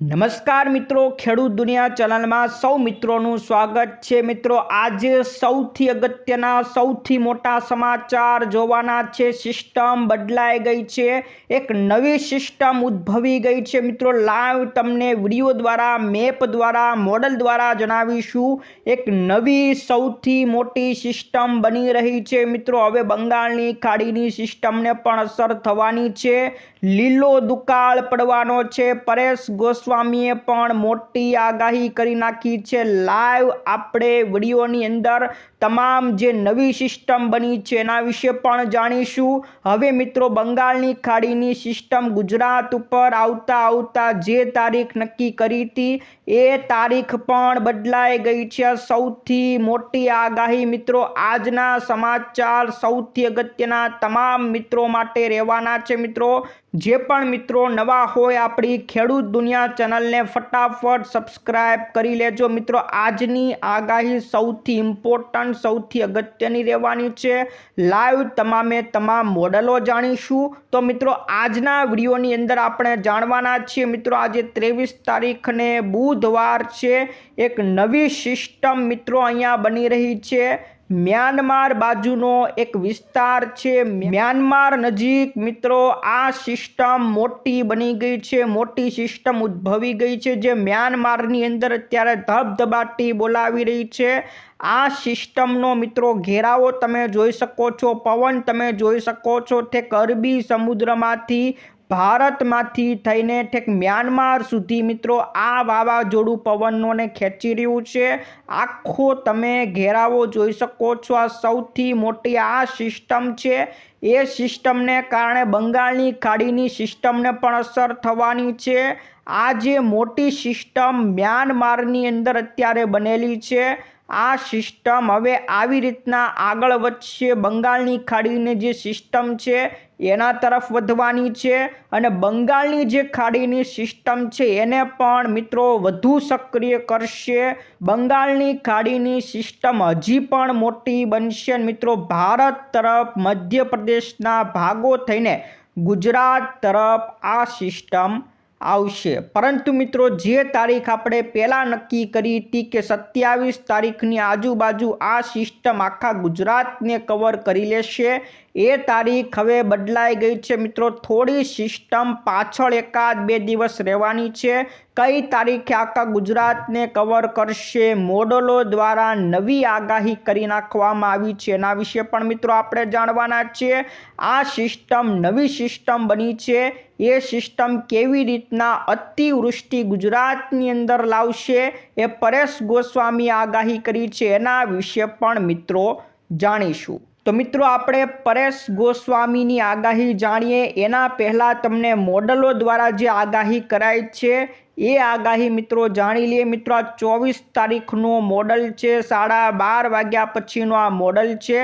નમસ્કાર મિત્રો, ખેડૂત દુનિયા ચેનલમાં સૌ મિત્રોનું સ્વાગત છે. મિત્રો, આજે સૌથી અગત્યના, સૌથી મોટા સમાચાર જોવાના છે. સિસ્ટમ બદલાઈ ગઈ છે. એક નવી સિસ્ટમ ઉદ્ભવી ગઈ છે. મિત્રો લાઈવ તમને વીડિયો દ્વારા મેપ દ્વારા મોડલ દ્વારા જણાવીશું. એક નવી સૌથી મોટી સિસ્ટમ બની રહી છે. મિત્રો, હવે બંગાળની ખાડીની સિસ્ટમને પણ અસર થવાની છે. લીલો દુકાળ પડવાનો છે. પરેશ ગોસ્વામીએ પણ મોટી આગાહી કરી નાખી છે. લાઈવ આપણે વિડીયોની અંદર તમામ જે નવી સિસ્ટમ બની છે એના વિશે પણ જાણીશું. હવે મિત્રો, બંગાળની ખાડીની સિસ્ટમ ગુજરાત ઉપર આવતા આવતા જે તારીખ નક્કી કરી હતી, એ તારીખ પણ બદલાઈ ગઈ છે. સૌથી મોટી આગાહી મિત્રો, આજના સમાચાર સૌથી અગત્યના તમામ મિત્રો માટે રહેવાના છે મિત્રો. જે પણ મિત્રો નવા હોય આપણી ખેડૂત દુનિયા ચેનલને ફટાફટ સબસ્ક્રાઈબ કરી લેજો. મિત્રો, આજની આગાહી સૌથી ઇમ્પોર્ટન્ટ સૌથી અગત્યની રહેવાની છે. લાઈવ તમામે તમામ મોડલો જાણીશું. તો મિત્રો, આજના વિડીયોની અંદર આપણે જાણવાના છીએ, મિત્રો, આજે ત્રેવીસ તારીખને બુધવાર છે. એક નવી સિસ્ટમ મિત્રો અહીંયા બની રહી છે. મ્યાનમાર બાજુનો એક વિસ્તાર છે. મ્યાનમાર નજીક મિત્રો આ સિસ્ટમ મોટી બની ગઈ છે. મોટી સિસ્ટમ ઉદ્ભવી ગઈ છે જે મ્યાનમારની અંદર અત્યારે ધબધબાટી બોલાવી રહી છે. આ સિસ્ટમનો મિત્રો ઘેરાવો તમે જોઈ શકો છો. પવન તમે જોઈ શકો છો. તે અરબી સમુદ્રમાંથી ભારતમાંથી થઈને ઠેક મ્યાનમાર સુધી મિત્રો આ વાવાઝોડું પવનોને ખેંચી રહ્યું છે. આખો તમે ઘેરાવો જોઈ શકો છો. આ સૌથી મોટી આ સિસ્ટમ છે. એ સિસ્ટમને કારણે બંગાળની ખાડીની સિસ્ટમને પણ અસર થવાની છે. આ જે મોટી સિસ્ટમ મ્યાનમારની અંદર અત્યારે બનેલી છે આ સિસ્ટમ હવે આવી રીતના આગળ વધશે. બંગાળની ખાડીની જે સિસ્ટમ છે, એના તરફ વધવાની છે અને બંગાળની જે ખાડીની સિસ્ટમ છે, એને પણ મિત્રો વધુ સક્રિય કરશે. બંગાળની ખાડીની સિસ્ટમ હજી પણ મોટી બનશે મિત્રો ભારત તરફ, મધ્યપ્રદેશના ભાગો થઈને ગુજરાત તરફ આ સિસ્ટમ આવશે. પરંતુ મિત્રો, જે તારીખ આપણે પહેલાં નક્કી કરી હતી કે સત્યાવીસ તારીખની આજુબાજુ આ સિસ્ટમ આખા ગુજરાતને કવર કરી લેશે એ તારીખ હવે બદલાઈ ગઈ છે મિત્રો. થોડી સિસ્ટમ પાછળ એકાદ બે દિવસ રહેવાની છે. કઈ તારીખે આખા ગુજરાતને કવર કરશે મોડલો દ્વારા નવી આગાહી કરી નાખવામાં આવી છે. એના વિશે પણ મિત્રો આપણે જાણવાના છીએ. આ સિસ્ટમ નવી સિસ્ટમ બની છે. એ સિસ્ટમ કેવી રીતના અતિવૃષ્ટિ ગુજરાતની અંદર લાવશે એ પરેશ ગોસ્વામી આગાહી કરી છે. એના વિશે પણ મિત્રો જાણીશું. તો મિત્રો આપણે પરેશ ગોસ્વામીની આગાહી જાણીએ. એના પહેલાં તમને મોડલો દ્વારા જે આગાહી કરાઈ છે એ આગાહી મિત્રો જાણી લઈએ મિત્રો, આ ચોવીસ તારીખનો મોડલ છે, સાડા બાર વાગ્યા પછીનો આ મોડલ છે.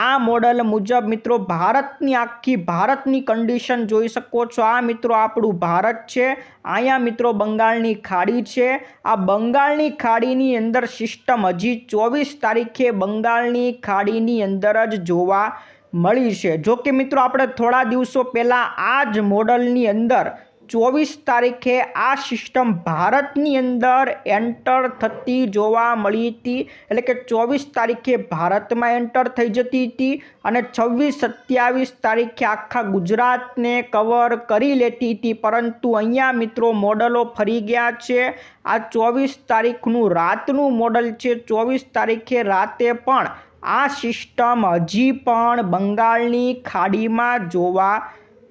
આ મોડલ મુજબ મિત્રો ભારતની આખી ભારતની કન્ડિશન જોઈ શકો છો. આ મિત્રો આપણું ભારત છે. અહીંયા મિત્રો બંગાળની ખાડી છે. આ બંગાળની ખાડીની અંદર સિસ્ટમ હજી ચોવીસ તારીખે બંગાળની ખાડીની અંદર જ જોવા મળી છે. જો કે મિત્રો આપણે થોડા દિવસો પહેલાં આ જ મોડલની અંદર ચોવીસ તારીખે આ સિસ્ટમ ભારતની અંદર એન્ટર થતી જોવા મળી હતી. એટલે કે ચોવીસ તારીખે ભારતમાં એન્ટર થઈ જતી હતી અને છવ્વીસ સત્યાવીસ તારીખે આખા ગુજરાતને કવર કરી લેતી હતી. પરંતુ અહીંયા મિત્રો મોડલો ફરી ગયા છે. આ ચોવીસ તારીખનું રાતનું મોડલ છે. ચોવીસ તારીખે રાતે પણ આ સિસ્ટમ હજી પણ બંગાળની ખાડીમાં જોવા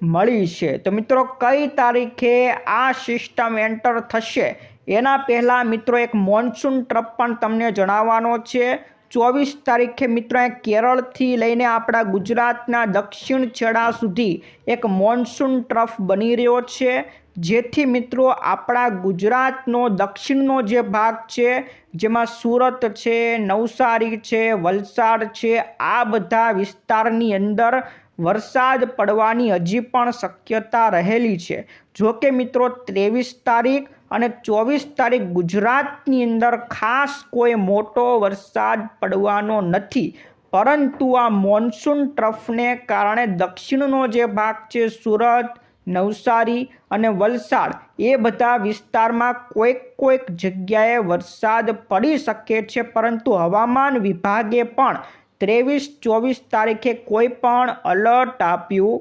મળી છે. તો મિત્રો, કઈ તારીખે આ સિસ્ટમ એન્ટર થશે? એના પહેલાં મિત્રો, એક મોન્સૂન ટ્રપ પણ તમને જણાવવાનો છે. ચોવીસ તારીખે મિત્રો કેરળથી લઈને આપણા ગુજરાતના દક્ષિણ છેડા સુધી એક મોન્સૂન ટ્રફ બની રહ્યો છે. જેથી મિત્રો, આપણા ગુજરાતનો દક્ષિણનો જે ભાગ છે, જેમાં સુરત છે, નવસારી છે, વલસાડ છે, આ બધા વિસ્તારની અંદર વરસાદ પડવાની હજી પણ શક્યતા રહેલી છે. જો કે મિત્રો, ત્રેવીસ તારીખ અને ચોવીસ તારીખ ગુજરાતની અંદર ખાસ કોઈ મોટો વરસાદ પડવાનો નથી. પરંતુ આ મોન્સૂન ટ્રફને કારણે દક્ષિણનો જે ભાગ છે, સુરત, નવસારી અને વલસાડ, એ બધા વિસ્તારમાં કોઈક કોઈક જગ્યાએ વરસાદ પડી શકે છે. પરંતુ હવામાન વિભાગે પણ ત્રેવીસ ચોવીસ તારીખે કોઈ પણ અલર્ટ આપ્યું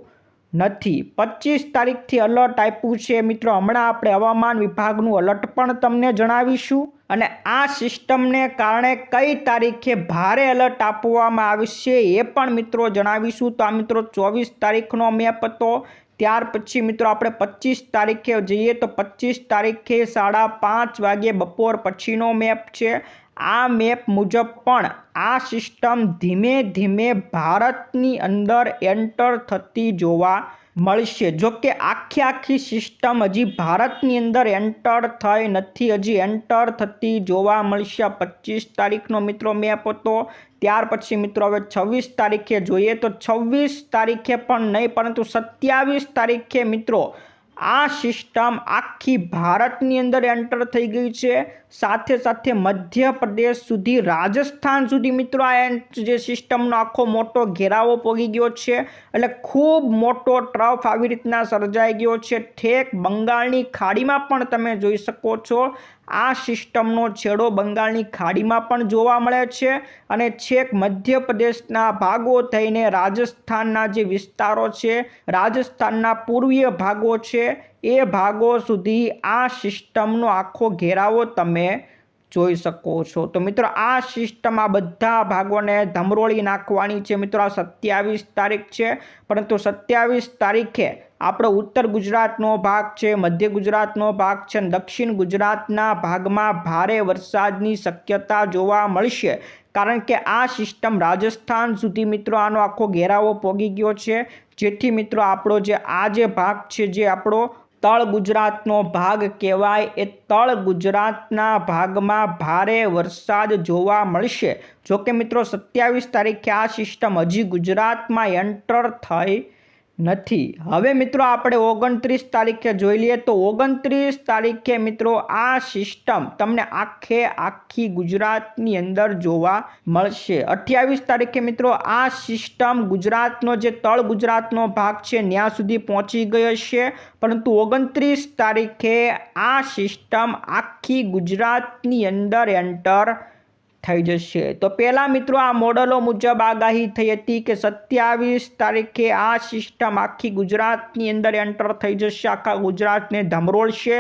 નથી. પચીસ તારીખથી અલર્ટ આપ્યું છે. મિત્રો, હમણાં આપણે હવામાન વિભાગનું અલર્ટ પણ તમને જણાવીશું અને આ સિસ્ટમને કારણે કઈ તારીખે ભારે અલર્ટ આપવામાં આવશે એ પણ મિત્રો જણાવીશું. તો આ મિત્રો ચોવીસ તારીખનો મેપ હતો. ત્યાર પછી મિત્રો આપણે પચીસ તારીખે જઈએ તો પચીસ તારીખે સાડા પાંચ વાગે બપોર પછીનો મેપ છે. આ મેપ મુજબ પણ આ સિસ્ટમ ધીમે ધીમે ભારતની અંદર એન્ટર થતી જોવા મળશે. જો કે આખી આખી સિસ્ટમ હજી ભારતની અંદર એન્ટર થઈ નથી, હજી એન્ટર થતી જોવા મળશે. પચીસ તારીખનો મિત્રો મેપ હતો. ત્યાર પછી મિત્રો હવે છવ્વીસ તારીખે જોઈએ તો છવ્વીસ તારીખે પણ નહીં, પરંતુ સત્યાવીસ તારીખે મિત્રો આ સિસ્ટમ આખી ભારતની અંદર એન્ટર થઈ ગઈ છે. સાથે સાથે મધ્યપ્રદેશ સુધી, રાજસ્થાન સુધી મિત્રો આ જે સિસ્ટમનો આખો મોટો ઘેરાવો પોગી ગયો છે. એટલે ખૂબ મોટો ટ્રફ આવી રીતના સર્જાઈ ગયો છે. ઠેક બંગાળની ખાડીમાં પણ તમે જોઈ શકો છો. આ સિસ્ટમનો છેડો બંગાળની ખાડીમાં પણ જોવા મળે છે અને છેક મધ્યપ્રદેશના ભાગો થઈને રાજસ્થાનના જે વિસ્તારો છે, રાજસ્થાનના પૂર્વીય ભાગો છે, એ ભાગો સુધી આ સિસ્ટમનો આખો ઘેરાવો તમે જોઈ શકો છો. તો મિત્રો, આ સિસ્ટમ આ બધા ભાગોને ધમરોળી નાખવાની છે. મિત્રો, આ સત્યાવીસ તારીખ છે. પરંતુ સત્યાવીસ તારીખે આપણો ઉત્તર ગુજરાતનો ભાગ છે, મધ્ય ગુજરાતનો ભાગ છે દક્ષિણ ગુજરાતના ભાગમાં ભારે વરસાદની શક્યતા જોવા મળશે. કારણ કે આ સિસ્ટમ રાજસ્થાન સુધી મિત્રો, આનો આખો ઘેરાવો પોગી ગયો છે. જેથી મિત્રો, આપણો જે આ જે ભાગ છે, જે આપણો તળ ગુજરાતનો ભાગ કહેવાય. એ તળ ગુજરાતના ભાગમાં ભારે વરસાદ જોવા મળશે. જોકે મિત્રો, સત્યાવીસ તારીખે આ સિસ્ટમ હજી ગુજરાતમાં એન્ટર થઈ નથી. હવે મિત્રો આપણે ઓગણત્રીસ તારીખે જોઈ લઈએ તો ઓગણત્રીસ તારીખે મિત્રો આ સિસ્ટમ તમને આખે આખી ગુજરાતની અંદર જોવા મળશે. અઠ્યાવીસ તારીખે મિત્રો આ સિસ્ટમ ગુજરાતનો જે તળ ગુજરાતનો ભાગ છે ત્યાં સુધી પહોંચી ગયો છે. પરંતુ ઓગણત્રીસ તારીખે આ સિસ્ટમ આખી ગુજરાતની અંદર એન્ટર થઈ જશે. તો પહેલાં મિત્રો આ મોડલો મુજબ આગાહી થઈ હતી કે સત્યાવીસ તારીખે આ સિસ્ટમ આખી ગુજરાતની અંદર એન્ટર થઈ જશે, આખા ગુજરાતને ધમરોળશે.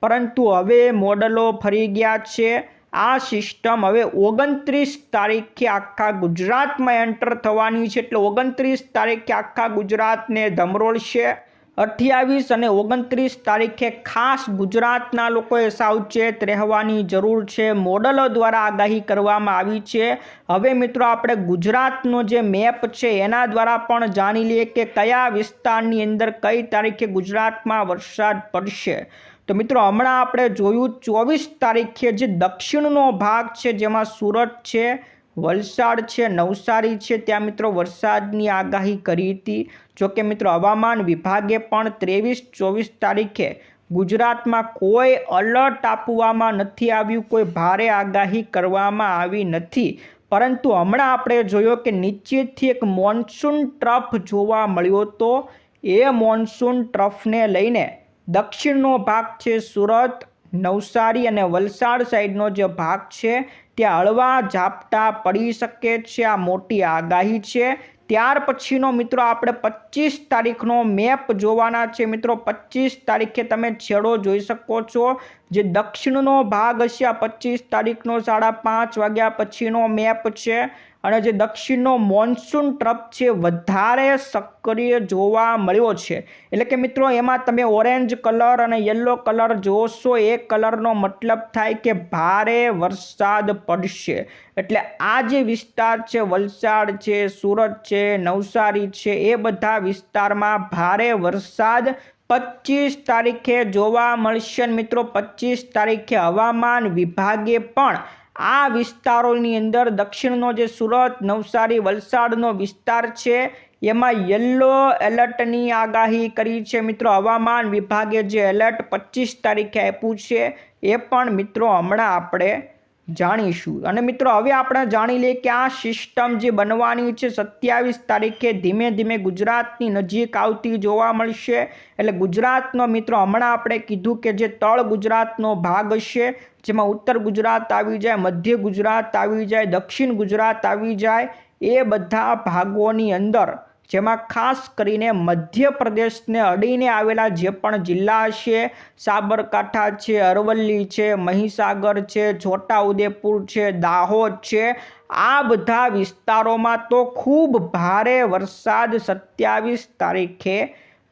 પરંતુ હવે મોડલો ફરી ગયા છે. આ સિસ્ટમ હવે ઓગણત્રીસ તારીખે આખા ગુજરાતમાં એન્ટર થવાની છે. એટલે ઓગણત્રીસ તારીખે આખા ગુજરાતને ધમરોળશે. અઠ્યાવીસ અને ઓગણત્રીસ તારીખે ખાસ ગુજરાતના લોકોએ સાવચેત રહેવાની જરૂર છે. મોડલો દ્વારા આગાહી કરવામાં આવી છે. હવે મિત્રો આપણે ગુજરાતનો જે મેપ છે એના દ્વારા પણ જાણી લઈએ કે કયા વિસ્તારની અંદર કઈ તારીખે ગુજરાતમાં વરસાદ પડશે. તો મિત્રો હમણાં આપણે જોયું ચોવીસ તારીખે જે દક્ષિણનો ભાગ છે જેમાં સુરત છે વલસાડ છે, નવસારી છે. ત્યાં મિત્રો વરસાદની આગાહી કરી હતી. જોકે મિત્રો હવામાન વિભાગે પણ ત્રેવીસ ચોવીસ તારીખે ગુજરાતમાં કોઈ અલર્ટ આપવામાં નથી આવ્યું, કોઈ ભારે આગાહી કરવામાં આવી નથી. પરંતુ હમણાં આપણે જોયો કે નીચેથી એક મોન્સૂન ટ્રફ જોવા મળ્યો તો એ મોન્સૂન ટ્રફને લઈને દક્ષિણનો ભાગ છે સુરત, નવસારી અને વલસાડ સાઈડનો જે ભાગ છે ત્યાં હળવા ઝાપટા પડી શકે છે, આ મોટી આગાહી છે. ત્યાર પછીનો મિત્રો આપણે પચીસ તારીખનો મેપ જોવાના છે. મિત્રો, પચીસ તારીખે તમે છેડો જોઈ શકો છો. જે દક્ષિણનો ભાગ હશે, આ પચીસ તારીખનો સાડા પાંચ વાગ્યા પછીનો મેપ છે. અને જે દક્ષિણનો મોન્સૂન ટ્રપ છે, વધારે સક્રિય જોવા મળ્યો છે. એટલે કે મિત્રો, એમાં તમે ઓરેન્જ કલર અને યલો કલર જોશો, એ કલરનો મતલબ થાય કે ભારે વરસાદ પડશે. એટલે આ જે વિસ્તાર છે, વલસાડ છે, સુરત છે, નવસારી છે, એ બધા વિસ્તારમાં ભારે વરસાદ પચીસ તારીખે જોવા મળશે. મિત્રો, પચીસ તારીખે હવામાન વિભાગે પણ આ વિસ્તારોની અંદર દક્ષિણનો જે સુરત, નવસારી, વલસાડનો વિસ્તાર છે, એમાં યલો એલર્ટની આગાહી કરી છે મિત્રો. હવામાન વિભાગે જે એલર્ટ પચીસ તારીખે આપ્યું છે, એ પણ મિત્રો હમણાં આપણે જાણીશું. અને મિત્રો, હવે આપણે જાણી લઈએ કે આ સિસ્ટમ જે બનવાની છે, સત્યાવીસ તારીખે ધીમે ધીમે ગુજરાતની નજીક આવતી જોવા મળશે. એટલે ગુજરાતનો મિત્રો, હમણાં આપણે કીધું કે જે તળ ગુજરાતનો ભાગ હશે જેમાં ઉત્તર ગુજરાત આવી જાય, મધ્ય ગુજરાત આવી જાય, દક્ષિણ ગુજરાત આવી જાય, એ બધા ભાગોની અંદર, જેમાં ખાસ કરીને મધ્યપ્રદેશને અડીને આવેલા જે પણ જિલ્લા છે, સાબરકાંઠા છે, અરવલ્લી છે, મહીસાગર છે, છોટાઉદેપુર છે, દાહોદ છે, આ બધા વિસ્તારોમાં તો ખૂબ ભારે વરસાદ સત્યાવીસ તારીખે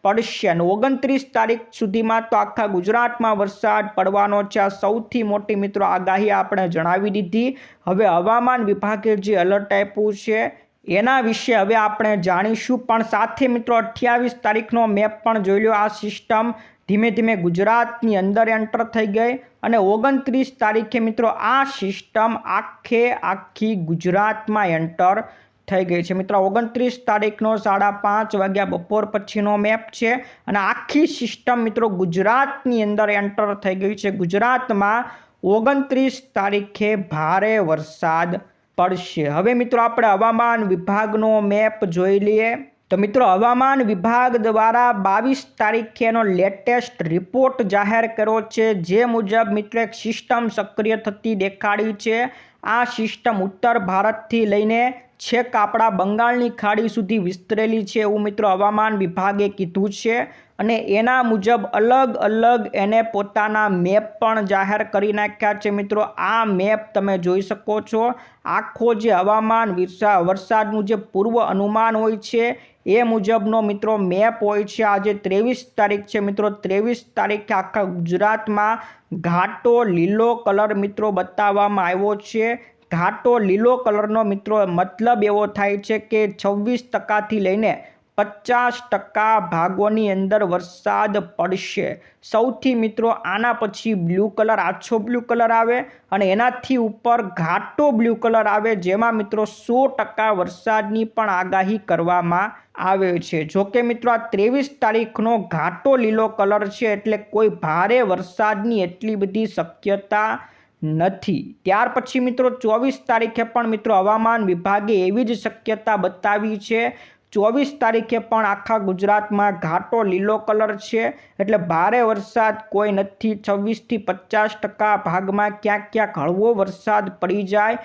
પડશે અને ઓગણત્રીસ તારીખ સુધીમાં તો આખા ગુજરાતમાં વરસાદ પડવાનો છે. આ સૌથી મોટી મિત્રો આગાહી આપણે જણાવી દીધી. હવે હવામાન વિભાગે જે એલર્ટ આપ્યું છે, એના વિશે હવે આપણે જાણીશું. પણ સાથે મિત્રો અઠ્યાવીસ તારીખનો મેપ પણ જોઈ લો, આ સિસ્ટમ ધીમે ધીમે ગુજરાતની અંદર એન્ટર થઈ ગઈ અને ઓગણત્રીસ તારીખે મિત્રો આ સિસ્ટમ આખે આખી ગુજરાતમાં એન્ટર થઈ ગઈ છે. મિત્રો, ઓગણત્રીસ તારીખનો સાડા પાંચ વાગ્યા બપોર પછીનો મેપ છે અને આખી સિસ્ટમ મિત્રો ગુજરાતની અંદર એન્ટર થઈ ગઈ છે. ગુજરાતમાં ઓગણત્રીસ તારીખે ભારે વરસાદ પડશે. હવે મિત્રો, આપણે હવામાન વિભાગનો મેપ જોઈ લઈએ. તો મિત્રો, હવામાન વિભાગ દ્વારા બાવીસ તારીખેનો લેટેસ્ટ રિપોર્ટ જાહેર કર્યો છે. જે મુજબ મિત્રો, એક સિસ્ટમ સક્રિય થતી દેખાડી છે. આ સિસ્ટમ ઉત્તર ભારતથી લઈને છેક આપણા બંગાળની ખાડી સુધી વિસ્તરેલી છે એવું મિત્રો હવામાન વિભાગે કીધું છે અને એના મુજબ અલગ અલગ એને પોતાના મેપ પણ જાહેર કરી નાખ્યા છે મિત્રો. આ મેપ તમે જોઈ શકો છો. આખો જે હવામાન વરસાદનું જે પૂર્વ અનુમાન હોય છે એ મુજબનો મિત્રો મેપ હોય છે. આજે ત્રેવીસ તારીખ છે મિત્રો. ત્રેવીસ તારીખે આખા ગુજરાતમાં ઘાટો લીલો કલર મિત્રો બતાવવામાં આવ્યો છે. ઘાટો લીલો કલરનો મિત્રો, મતલબ એવો થાય છે કે છવ્વીસ ટકાથી લઈને પચાસ ટકા ભાગોની અંદર વરસાદ પડશે. સૌથી મિત્રો, આના પછી બ્લુ કલર, આછો બ્લુ કલર આવે અને એનાથી ઉપર ઘાટો બ્લુ કલર આવે, જેમાં મિત્રો સો ટકા વરસાદની પણ આગાહી કરવામાં આવે છે. જોકે મિત્રો, આ ત્રેવીસ તારીખનો ઘાટો લીલો કલર છે એટલે કોઈ ભારે વરસાદની એટલી બધી શક્યતા નથી. ત્યાર પછી મિત્રો ચોવીસ તારીખે પણ મિત્રો હવામાન વિભાગે એવી જ શક્યતા બતાવી છે. ચોવીસ તારીખે પણ આખા ગુજરાતમાં ઘાટો લીલો કલર છે. એટલે ભારે વરસાદ કોઈ નથી. છવ્વીસથી પચાસ ટકા ભાગમાં ક્યાંક ક્યાંક હળવો વરસાદ પડી જાય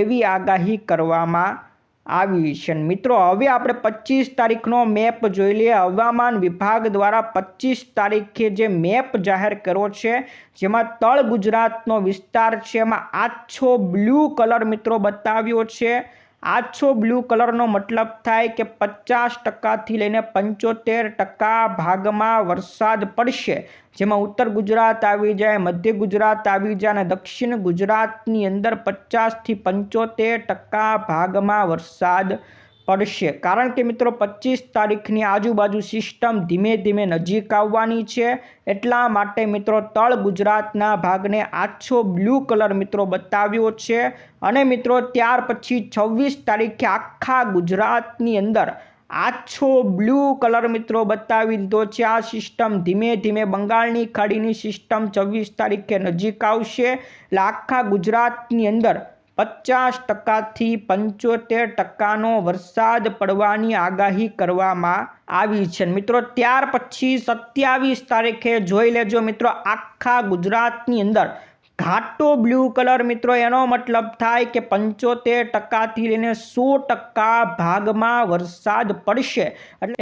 એવી આગાહી કરવામાં આવી છે. મિત્રો, હવે આપણે પચીસ તારીખનો મેપ જોઈ લઈએ. હવામાન વિભાગ દ્વારા પચીસ તારીખે જે મેપ જાહેર કર્યો છે, જેમાં તળ ગુજરાતનો વિસ્તાર છે, એમાં આછો બ્લુ કલર મિત્રો બતાવ્યો છે. આછો બ્લુ કલરનો મતલબ થાય કે પચાસ ટકાથી લઈને પંચોતેર ટકા ભાગમાં વરસાદ પડશે. જેમાં ઉત્તર ગુજરાત આવી જાય, મધ્ય ગુજરાત આવી જાય અને દક્ષિણ ગુજરાતની અંદર પચાસથી પંચોતેર ટકા ભાગમાં વરસાદ પડશે. કારણ કે મિત્રો, પચીસ તારીખની આજુબાજુ સિસ્ટમ ધીમે ધીમે નજીક આવવાની છે. એટલા માટે મિત્રો, તળ ગુજરાતના ભાગને આછો બ્લુ કલર મિત્રો બતાવ્યો છે. અને મિત્રો, ત્યાર પછી છવ્વીસ તારીખે આખા ગુજરાતની અંદર આછો બ્લુ કલર મિત્રો બતાવી દીધો છે. આ સિસ્ટમ ધીમે ધીમે બંગાળની ખાડીની સિસ્ટમ છવ્વીસ તારીખે નજીક આવશે. એટલે આખા ગુજરાતની અંદર પચાસ ટકાથી પંચોતેર ટકાનો વરસાદ પડવાની આગાહી કરવામાં આવી છે. મિત્રો, ત્યાર પછી સત્યાવીસ તારીખે જોઈ લેજો. મિત્રો, આખા ગુજરાતની અંદર ઘાટો બ્લુ કલર મિત્રો, એનો મતલબ થાય કે પંચોતેર ટકાથી લઈને સો ટકા ભાગમાં વરસાદ પડશે.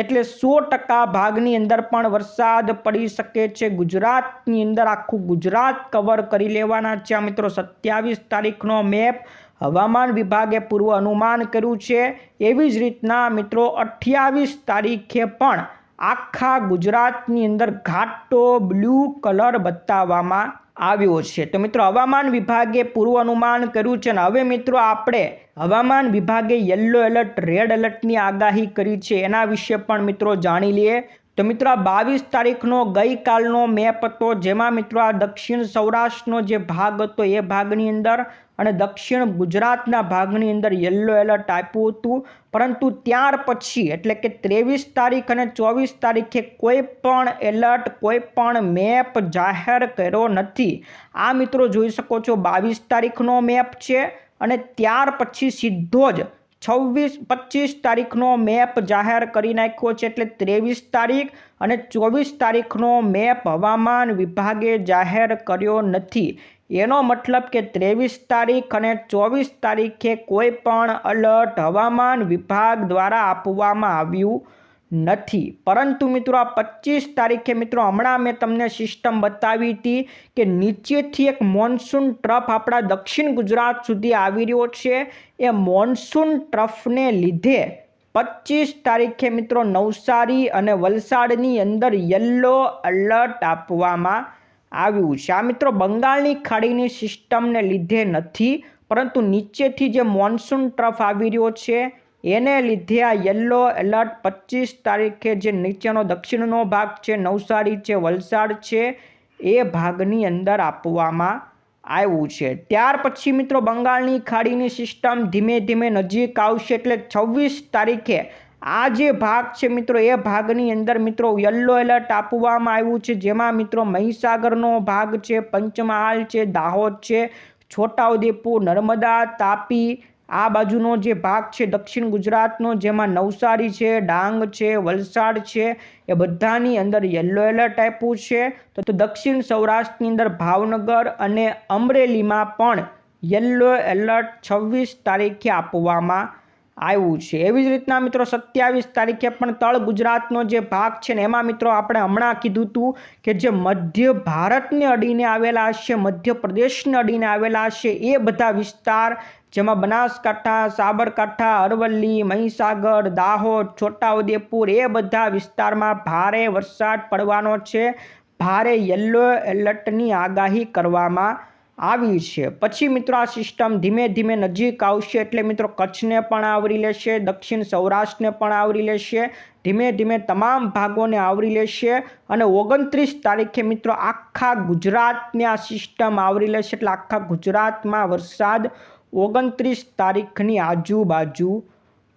એટલે સો ટકા ભાગની અંદર પણ વરસાદ પડી શકે છે. ગુજરાતની અંદર આખું ગુજરાત કવર કરી લેવાના છે આ મિત્રો. સત્યાવીસ તારીખનો મેપ હવામાન વિભાગે પૂર્વ અનુમાન કર્યું છે. એવી જ રીતના મિત્રો, અઠ્યાવીસ તારીખે પણ આખા ગુજરાતની અંદર ઘાટો બ્લુ કલર બતાવવામાં આવ્યો છે. તો મિત્રો, હવામાન વિભાગે પૂર્વ અનુમાન કર્યું છે અને હવે મિત્રો આપણે હવામાન વિભાગે યલો એલર્ટ રેડ એલર્ટની આગાહી કરી છે એના વિશે પણ મિત્રો જાણી લઈએ. તો મિત્રો, આ બાવીસ તારીખનો ગઈકાલનો મેપ હતો, જેમાં મિત્રો આ દક્ષિણ સૌરાષ્ટ્રનો જે ભાગ હતો એ ભાગની અંદર અને દક્ષિણ ગુજરાતના ભાગની અંદર યલો એલર્ટ આપ્યું હતું. પરંતુ ત્યાર પછી, એટલે કે ત્રેવીસ તારીખ અને ચોવીસ તારીખે કોઈ પણ એલર્ટ કોઈ પણ મેપ જાહેર કર્યો નથી. આ મિત્રો જોઈ શકો છો, બાવીસ તારીખનો મેપ છે અને ત્યાર પછી સીધો જ છવ્વીસ, પચીસ તારીખનો મેપ જાહેર કરી નાખ્યો છે. એટલે ત્રેવીસ તારીખ અને ચોવીસ તારીખનો મેપ હવામાન વિભાગે જાહેર કર્યો નથી. એનો મતલબ કે ત્રેવીસ તારીખ અને ચોવીસ તારીખે કોઈ પણ અલર્ટ હવામાન વિભાગ દ્વારા આપવામાં આવ્યું નથી. પરંતુ મિત્રો, આ પચીસ તારીખે મિત્રો, હમણાં મેં તમને સિસ્ટમ બતાવી હતી કે નીચેથી એક મોન્સૂન ટ્રફ આપણા દક્ષિણ ગુજરાત સુધી આવી રહ્યો છે. એ મોન્સૂન ટ્રફને લીધે પચીસ તારીખે મિત્રો નવસારી અને વલસાડની અંદર યલો અલર્ટ આપવામાં આવ્યું છે. આ મિત્રો બંગાળની ખાડીની સિસ્ટમને લીધે નથી, પરંતુ નીચેથી જે મોન્સૂન ટ્રફ આવી રહ્યો છે, એને લીધે આ યલો એલર્ટ પચીસ તારીખે જે નીચેનો, દક્ષિણનો ભાગ છે, નવસારી છે, વલસાડ છે, એ ભાગની અંદર આપવામાં આવ્યું છે. ત્યાર પછી મિત્રો બંગાળની ખાડીની સિસ્ટમ ધીમે ધીમે નજીક આવશે એટલે છવ્વીસ તારીખે આ જે ભાગ છે મિત્રો, એ ભાગની અંદર મિત્રો યલો એલર્ટ આપવામાં આવ્યું છે. જેમાં મિત્રો મહીસાગરનો ભાગ છે, પંચમહાલ છે, દાહોદ છે, છોટાઉદેપુર, નર્મદા, તાપી, આ બાજુનો જે ભાગ છે, દક્ષિણ ગુજરાતનો, જેમાં નવસારી છે, ડાંગ છે, વલસાડ છે, એ બધાની અંદર યલો એલર્ટ આપ્યું છે. તો દક્ષિણ સૌરાષ્ટ્રની અંદર ભાવનગર અને અમરેલીમાં પણ યલો એલર્ટ છવ્વીસ તારીખે આપવામાં આવ્યું છે. એવી જ રીતના મિત્રો સત્યાવીસ તારીખે પણ તળ ગુજરાતનો જે ભાગ છે ને, એમાં મિત્રો આપણે હમણાં કીધું હતું કે જે મધ્ય ભારતને અડીને આવેલા હશે, મધ્યપ્રદેશને અડીને આવેલા હશે, એ બધા વિસ્તાર જેમાં બનાસકાંઠા, સાબરકાંઠા, અરવલ્લી, મહીસાગર, દાહોદ, છોટાઉદેપુર, એ બધા વિસ્તારમાં ભારે વરસાદ પડવાનો છે. ભારે યલો એલર્ટની આગાહી કરવામાં આવી છે. પછી મિત્રો આ સિસ્ટમ ધીમે ધીમે નજીક આવશે એટલે મિત્રો કચ્છને પણ આવરી લેશે, દક્ષિણ સૌરાષ્ટ્રને પણ આવરી લેશે, ધીમે ધીમે તમામ ભાગોને આવરી લેશે અને ઓગણત્રીસ તારીખે મિત્રો આખા ગુજરાતને આ સિસ્ટમ આવરી લેશે એટલે આખા ગુજરાતમાં વરસાદ ઓગણત્રીસ તારીખની આજુબાજુ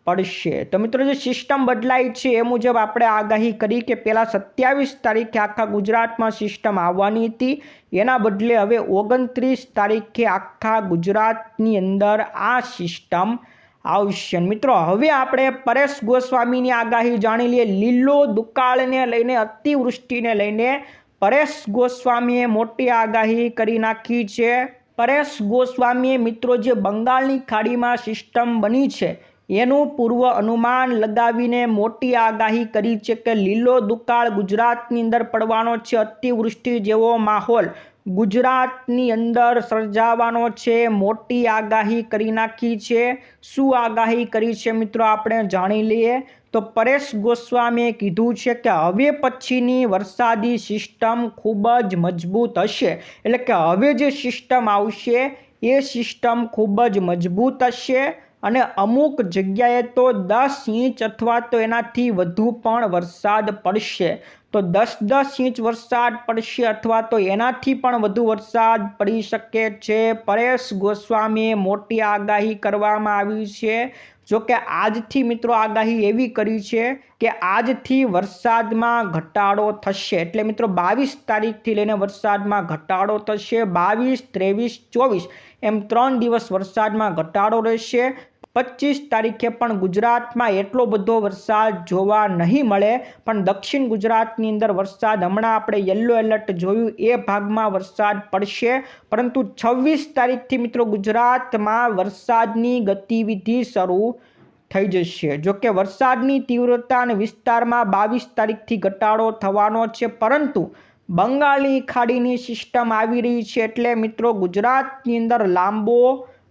પડશે. તો મિત્રો, જે સિસ્ટમ બદલાઈ છે એ મુજબ આપણે આગાહી કરી કે પહેલાં સત્યાવીસ તારીખે આખા ગુજરાતમાં સિસ્ટમ આવવાની હતી. એના બદલે હવે ઓગણત્રીસ તારીખે આખા ગુજરાતની અંદર આ સિસ્ટમ આવશે. મિત્રો, હવે આપણે પરેશ ગોસ્વામીની આગાહી જાણી લઈએ. લીલો દુકાળને લઈને, અતિવૃષ્ટિને લઈને પરેશ ગોસ્વામીએ મોટી આગાહી કરી નાખી છે. પરેશ ગોસ્વામીએ મિત્રો, જે બંગાળની ખાડીમાં સિસ્ટમ બની છે એનું પૂર્વ અનુમાન લગાવીને મોટી આગાહી કરી છે કે લીલો દુકાળ ગુજરાતની અંદર પડવાનો છે. અતિવૃષ્ટિ જેવો માહોલ ગુજરાતની અંદર સર્જાવાનો છે. મોટી આગાહી કરી નાખી છે. શું આગાહી કરી છે મિત્રો આપણે જાણી લઈએ. તો પરેશ ગોસ્વામીએ કીધું છે કે હવે પછીની વરસાદી સિસ્ટમ ખૂબ જ મજબૂત હશે. એટલે કે હવે જે સિસ્ટમ આવશે, એ સિસ્ટમ ખૂબ જ મજબૂત હશે. અને અમુક જગ્યાએ તો દસ ઇંચ અથવા તો એનાથી વધુ પણ વરસાદ પડશે. તો દસ દસ ઇંચ વરસાદ પડશે અથવા તો એનાથી પણ વધુ વરસાદ પડી શકે છે. પરેશ ગોસ્વામીએ મોટી આગાહી કરવામાં આવી છે. જો કે આજથી મિત્રો આગાહી એવી કરી છે કે આજથી વરસાદમાં ઘટાડો થશે. એટલે મિત્રો બાવીસ તારીખથી લઈને વરસાદમાં ઘટાડો થશે. બાવીસ, ત્રેવીસ, ચોવીસ એમ ત્રણ દિવસ વરસાદમાં ઘટાડો રહેશે. પચીસ તારીખે પણ ગુજરાતમાં એટલો બધો વરસાદ જોવા નહીં મળે, પણ દક્ષિણ ગુજરાતની અંદર વરસાદ હમણાં આપણે યલો એલર્ટ જોયું, એ ભાગમાં વરસાદ પડશે. પરંતુ છવ્વીસ તારીખથી મિત્રો ગુજરાતમાં વરસાદની ગતિવિધિ શરૂ થઈ જશે. જોકે વરસાદની તીવ્રતા અને વિસ્તારમાં બાવીસ તારીખથી ઘટાડો થવાનો છે, પરંતુ બંગાળની ખાડીની સિસ્ટમ આવી રહી છે એટલે મિત્રો ગુજરાતની અંદર લાંબો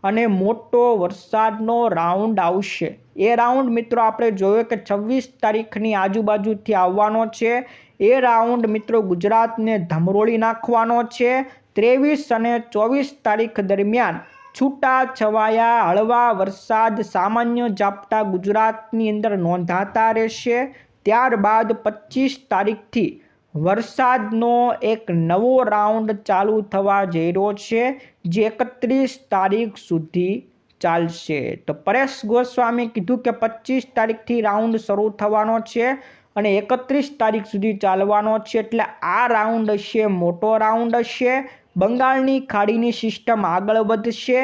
અને મોટો વરસાદનો રાઉન્ડ આવશે. એ રાઉન્ડ મિત્રો આપણે જોયો કે છવ્વીસ તારીખની આજુબાજુથી આવવાનો છે. એ રાઉન્ડ મિત્રો ગુજરાતને ધમરોળી નાખવાનો છે. ત્રેવીસ અને ચોવીસ તારીખ દરમિયાન છૂટા છવાયા હળવા વરસાદ સામાન્ય ઝાપટા ગુજરાતની અંદર નોંધાતા રહેશે. ત્યારબાદ પચીસ તારીખથી વરસાદનો એક નવો રાઉન્ડ ચાલુ થવા જઈ રહ્યો છે, જે એકત્રીસ તારીખ સુધી ચાલશે. તો પરેશ ગોસ્વામી કીધું કે પચીસ તારીખથી રાઉન્ડ શરૂ થવાનો છે અને એકત્રીસ તારીખ સુધી ચાલવાનો છે, એટલે આ રાઉન્ડ હશે મોટો રાઉન્ડ હશે બંગાળની ખાડીની સિસ્ટમ આગળ વધશે,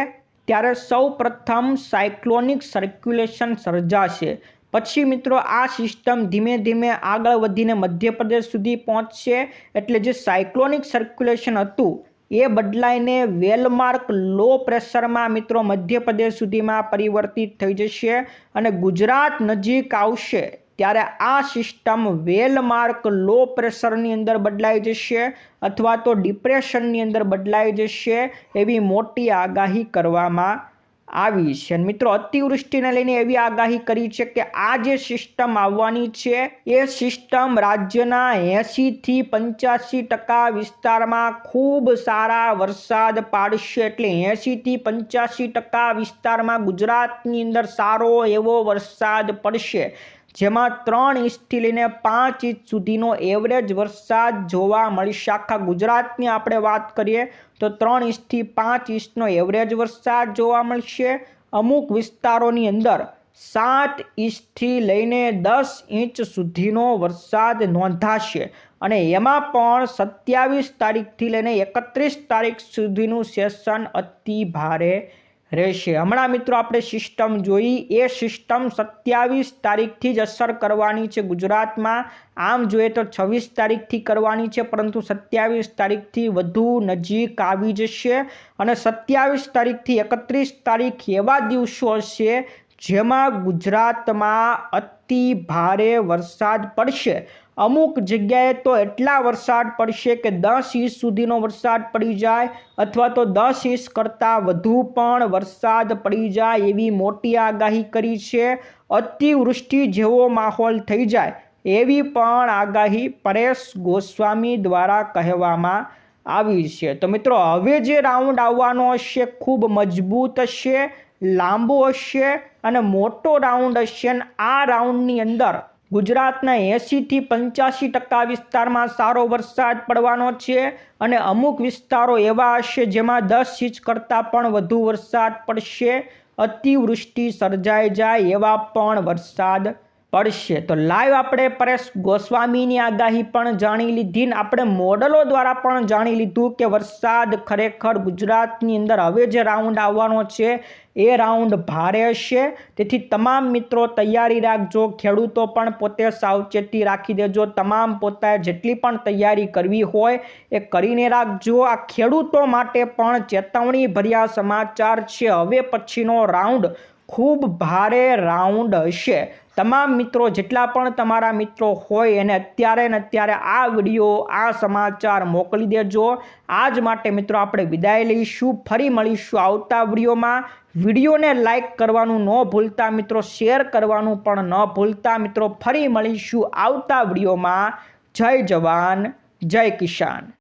ત્યારે સૌ પ્રથમ સાયક્લોનિક સર્ક્યુલેશન સર્જાશે. પછી મિત્રો આ સિસ્ટમ ધીમે ધીમે આગળ વધીને મધ્યપ્રદેશ સુધી પહોંચશે. એટલે જે સાયક્લોનિક સર્ક્યુલેશન હતું, એ બદલાઈને વેલમાર્ક લો પ્રેશરમાં મિત્રો મધ્યપ્રદેશ સુધીમાં પરિવર્તિત થઈ જશે અને ગુજરાત નજીક આવશે ત્યારે આ સિસ્ટમ વેલમાર્ક લો પ્રેશરની અંદર બદલાઈ જશે અથવા તો ડિપ્રેશનની અંદર બદલાઈ જશે એવી મોટી આગાહી કરવામાં આવી છે. મિત્રો, અતિવૃષ્ટિને લઈને એવી આગાહી કરી છે કે આ જે સિસ્ટમ આવવાની છે, એ સિસ્ટમ રાજ્યના એંશીથી પંચ્યાસી ટકા વિસ્તારમાં ખૂબ સારા વરસાદ પાડશે. એટલે એંશીથી પંચ્યાસી ટકા વિસ્તારમાં ગુજરાતની અંદર સારો એવો વરસાદ પડશે. જેમાં ત્રણ ઇંચથી લઈને પાંચ ઇંચ સુધીનો એવરેજ વરસાદ જોવા મળશે આખા ગુજરાતની આપણે વાત કરીએ તો ત્રણ ઇંચથી પાંચ ઇંચનો એવરેજ વરસાદ જોવા મળશે. અમુક વિસ્તારોની અંદર સાત ઇંચથી લઈને દસ ઇંચ સુધીનો વરસાદ નોંધાશે. અને એમાં પણ સત્યાવીસ તારીખથી લઈને એકત્રીસ તારીખ સુધીનું સેશન અતિ ભારે રહેશે. હમણાં મિત્રો આપણે સિસ્ટમ જોઈ. એ સિસ્ટમ સત્યાવીસ તારીખથી જ અસર કરવાની છે ગુજરાતમાં. આમ જોઈએ તો છવ્વીસ તારીખથી કરવાની છે, પરંતુ સત્યાવીસ તારીખથી વધુ નજીક આવી જશે અને સત્યાવીસ તારીખથી એકત્રીસ તારીખ એવા દિવસો હશે જેમાં ગુજરાતમાં અતિ ભારે વરસાદ પડશે. અમુક જગ્યાએ તો એટલા વરસાદ પડશે કે દસ ઇંચ સુધીનો વરસાદ પડી જાય અથવા તો દસ ઇંચ કરતાં વધુ પણ વરસાદ પડી જાય એવી મોટી આગાહી કરી છે. અતિવૃષ્ટિ જેવો માહોલ થઈ જાય એવી પણ આગાહી પરેશ ગોસ્વામી દ્વારા કહેવામાં આવી છે. તો મિત્રો, હવે જે રાઉન્ડ આવવાનો હશે ખૂબ મજબૂત હશે, લાંબો હશે અને મોટો રાઉન્ડ હશે અને આ રાઉન્ડની અંદર ગુજરાતના એંશીથી પંચ્યાસી ટકા વિસ્તારમાં સારો વરસાદ પડવાનો છે અને અમુક વિસ્તારો એવા હશે જેમાં દસ ઇંચ કરતાં પણ વધુ વરસાદ પડશે. અતિવૃષ્ટિ સર્જાઈ જાય એવા પણ વરસાદ પડશે. તો લાઈવ આપણે પરેશ ગોસ્વામીની આગાહી પણ જાણી લીધી ને આપણે મોડલો દ્વારા પણ જાણી લીધું કે વરસાદ ખરેખર ગુજરાતની અંદર હવે જે રાઉન્ડ આવવાનો છે, એ રાઉન્ડ ભારે હશે તેથી તમામ મિત્રો તૈયારી રાખજો, ખેડૂતો પણ પોતે સાવચેતી રાખી દેજો. તમામ પોતાએ જેટલી પણ તૈયારી કરવી હોય એ કરીને રાખજો. આ ખેડૂતો માટે પણ ચેતવણી ભર્યા સમાચાર છે. હવે પછીનો રાઉન્ડ ખૂબ ભારે રાઉન્ડ હશે. તમામ મિત્રો, જેટલા પણ તમારા મિત્રો હોય એને અત્યારે ને અત્યારે આ વીડિયો, આ સમાચાર મોકલી દેજો. આજ માટે મિત્રો આપણે વિદાય લઈશું. ફરી મળીશું આવતા વિડીયોમાં. વિડીયોને લાઇક કરવાનું ન ભૂલતા મિત્રો, શેર કરવાનું પણ ન ભૂલતા મિત્રો. ફરી મળીશું આવતા વિડીયોમાં. જય જવાન, જય કિસાન.